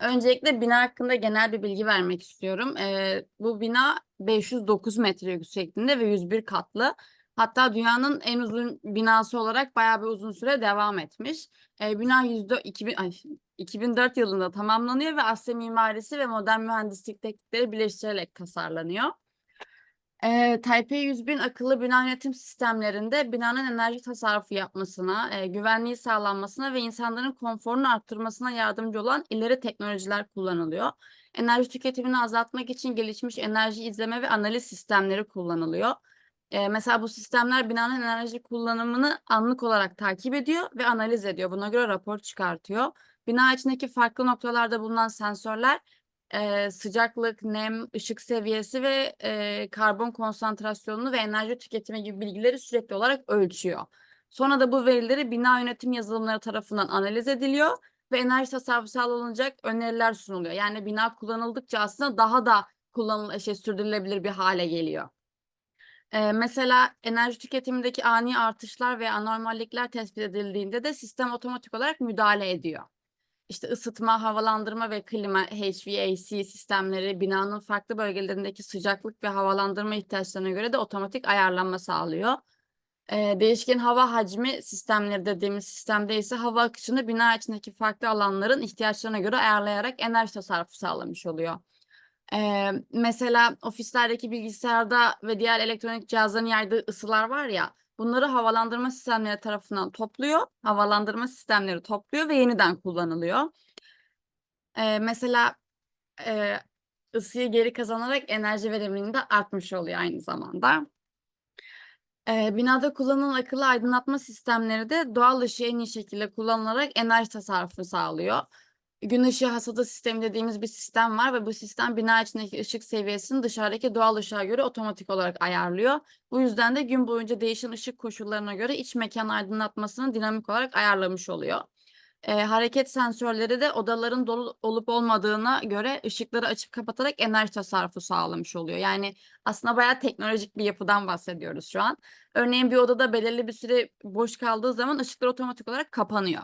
Öncelikle bina hakkında genel bir bilgi vermek istiyorum. Eee, bu bina 509 metre yüksekliğinde ve 101 katlı. Hatta dünyanın en uzun binası olarak bayağı bir uzun süre devam etmiş. Eee, bina 104, 2000, ay, 2004 yılında tamamlanıyor ve Asya mimarisi ve modern mühendislik teknikleri birleştirerek tasarlanıyor. Eee Taipei 100.000 akıllı bina yönetim sistemlerinde binanın enerji tasarrufu yapmasına, eee, güvenliği sağlanmasına ve insanların konforunu arttırmasına yardımcı olan ileri teknolojiler kullanılıyor. Enerji tüketimini azaltmak için gelişmiş enerji izleme ve analiz sistemleri kullanılıyor. Eee, mesela bu sistemler binanın enerji kullanımını anlık olarak takip ediyor ve analiz ediyor. Buna göre rapor çıkartıyor. Bina içindeki farklı noktalarda bulunan sensörler eee, sıcaklık, nem, ışık seviyesi ve eee, karbon konsantrasyonunu ve enerji tüketimi gibi bilgileri sürekli olarak ölçüyor. Sonra da bu verileri bina yönetim yazılımları tarafından analiz ediliyor ve enerji tasarrufu sağlanacak öneriler sunuluyor. Yani bina kullanıldıkça aslında daha da kullanıl şey sürdürülebilir bir hale geliyor. Eee, mesela enerji tüketimindeki ani artışlar ve anormallikler tespit edildiğinde de sistem otomatik olarak müdahale ediyor. İşte ısıtma, havalandırma ve klima HVAC sistemleri binanın farklı bölgelerindeki sıcaklık ve havalandırma ihtiyaçlarına göre de otomatik ayarlanma sağlıyor. Eee, değişken hava hacmi sistemleri dediğimiz sistemde ise hava akışını bina içindeki farklı alanların ihtiyaçlarına göre ayarlayarak enerji tasarrufu sağlamış oluyor. Eee, mesela ofislerdeki bilgisayarda ve diğer elektronik cihazların yaydığı ısılar var ya, bunları havalandırma sistemleri tarafından topluyor, havalandırma sistemleri topluyor ve yeniden kullanılıyor. Eee, mesela, eee, ısıyı geri kazanarak enerji verimliliği de artmış oluyor aynı zamanda. Eee, binada kullanılan akıllı aydınlatma sistemleri de doğal ışığı en iyi şekilde kullanılarak enerji tasarrufu sağlıyor. Gün ışığı hasadı sistemi dediğimiz bir sistem var ve bu sistem bina içindeki ışık seviyesini dışarıdaki doğal ışığa göre otomatik olarak ayarlıyor. Bu yüzden de gün boyunca değişen ışık koşullarına göre iç mekan aydınlatmasını dinamik olarak ayarlamış oluyor. Eee, hareket sensörleri de odaların dolu olup olmadığına göre ışıkları açıp kapatarak enerji tasarrufu sağlamış oluyor. Yani aslında bayağı teknolojik bir yapıdan bahsediyoruz şu an. Örneğin bir odada belirli bir süre boş kaldığı zaman ışıklar otomatik olarak kapanıyor.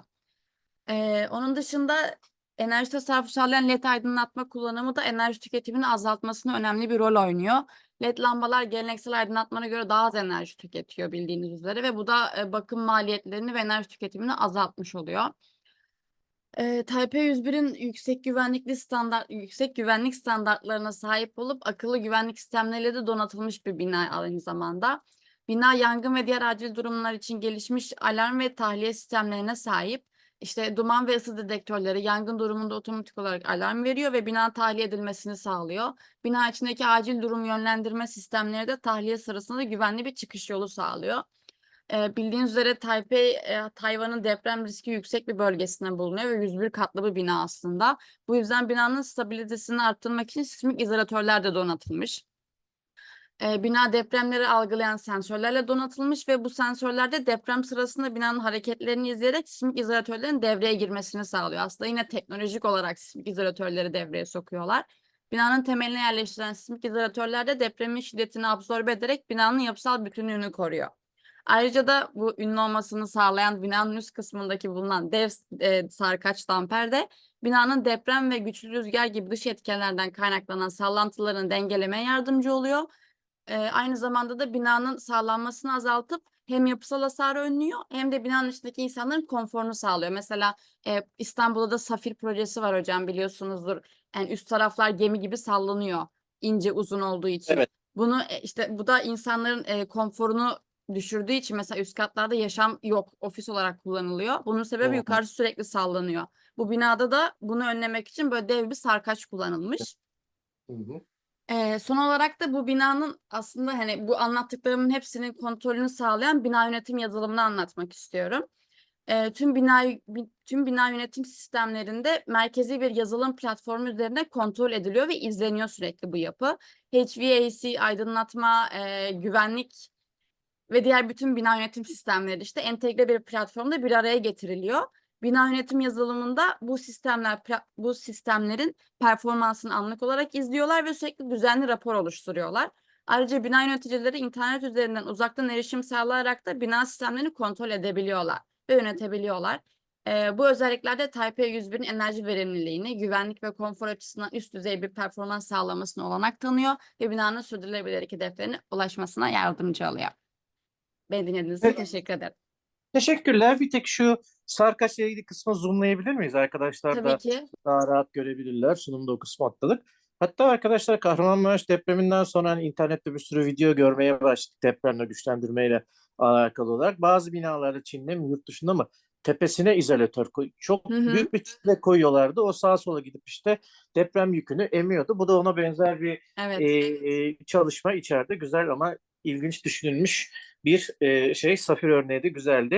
Eee, onun dışında enerji tasarrufu sağlayan led aydınlatma kullanımı da enerji tüketimini azaltmasına önemli bir rol oynuyor. Led lambalar geleneksel aydınlatmana göre daha az enerji tüketiyor bildiğiniz üzere ve bu da eee, bakım maliyetlerini ve enerji tüketimini azaltmış oluyor. Eee, Taipei 101'in yüksek güvenlikli standart yüksek güvenlik standartlarına sahip olup akıllı güvenlik sistemleriyle de donatılmış bir bina aynı zamanda. Bina yangın ve diğer acil durumlar için gelişmiş alarm ve tahliye sistemlerine sahip. İşte duman ve ısı dedektörleri yangın durumunda otomatik olarak alarm veriyor ve bina tahliye edilmesini sağlıyor. Bina içindeki acil durum yönlendirme sistemleri de tahliye sırasında güvenli bir çıkış yolu sağlıyor. Eee, bildiğiniz üzere Taipei, eee, Tayvan'ın deprem riski yüksek bir bölgesinde bulunuyor ve 101 katlı bir bina aslında. Bu yüzden binanın stabilitesini arttırmak için sismik izolatörler de donatılmış. Eee, bina depremleri algılayan sensörlerle donatılmış ve bu sensörler de deprem sırasında binanın hareketlerini izleyerek sismik izolatörlerin devreye girmesini sağlıyor. Aslında yine teknolojik olarak sismik izolatörleri devreye sokuyorlar. Binanın temeline yerleştirilen sismik izolatörler de depremin şiddetini absorbe ederek binanın yapısal bütünlüğünü koruyor. Ayrıca da bu ünlü olmasını sağlayan binanın üst kısmındaki bulunan dev eee, sarkaç damper de binanın deprem ve güçlü rüzgar gibi dış etkenlerden kaynaklanan sallantılarını dengelemeye yardımcı oluyor. Eee, aynı zamanda da binanın sallanmasını azaltıp hem yapısal hasarı önlüyor hem de binanın içindeki insanların konforunu sağlıyor. Mesela eee, İstanbul'da da Safir projesi var hocam biliyorsunuzdur. Yani üst taraflar gemi gibi sallanıyor ince uzun olduğu için. Evet. Bunu e, işte bu da insanların eee, konforunu düşürdüğü için mesela üst katlarda yaşam yok ofis olarak kullanılıyor. Bunun sebebi hı. yukarısı sürekli sallanıyor. Bu binada da bunu önlemek için böyle dev bir sarkaç kullanılmış. Hı hı. Eee, son olarak da bu binanın aslında hani bu anlattıklarımın hepsinin kontrolünü sağlayan bina yönetim yazılımını anlatmak istiyorum. Eee, tüm bina bi- tüm bina yönetim sistemlerinde merkezi bir yazılım platformu üzerinde kontrol ediliyor ve izleniyor sürekli bu yapı. HVAC, aydınlatma, eee, güvenlik ve diğer bütün bina yönetim sistemleri işte entegre bir platformda bir araya getiriliyor. Bina yönetim yazılımında bu sistemler bu sistemlerin performansını anlık olarak izliyorlar ve sürekli düzenli rapor oluşturuyorlar. Ayrıca bina yöneticileri internet üzerinden uzaktan erişim sağlayarak da bina sistemlerini kontrol edebiliyorlar ve yönetebiliyorlar. Ee, bu özelliklerde Taipei 101'in enerji verimliliğini, güvenlik ve konfor açısından üst düzey bir performans sağlamasına olanak tanıyor ve binanın sürdürülebilirlik hedeflerine ulaşmasına yardımcı oluyor. Beni dinlediğiniz için Evet. teşekkür ederim. Teşekkürler. Bir tek şu sarkaçla ilgili kısmı zoomlayabilir miyiz? Arkadaşlar da Tabii ki. daha rahat görebilirler. Sunumda o kısmı atladık. Hatta arkadaşlar Kahramanmaraş depreminden sonra hani internette bir sürü video görmeye başladık depremle güçlendirmeyle alakalı olarak. Bazı binalarda Çin'de mi yurt dışında mı tepesine izolatör koy çok Hı hı. büyük bir kitle koyuyorlardı. O sağa sola gidip işte deprem yükünü emiyordu. Bu da ona benzer bir Evet. e, e, çalışma içeride güzel ama ilginç düşünülmüş bir e, şey. Safir örneği de güzeldi.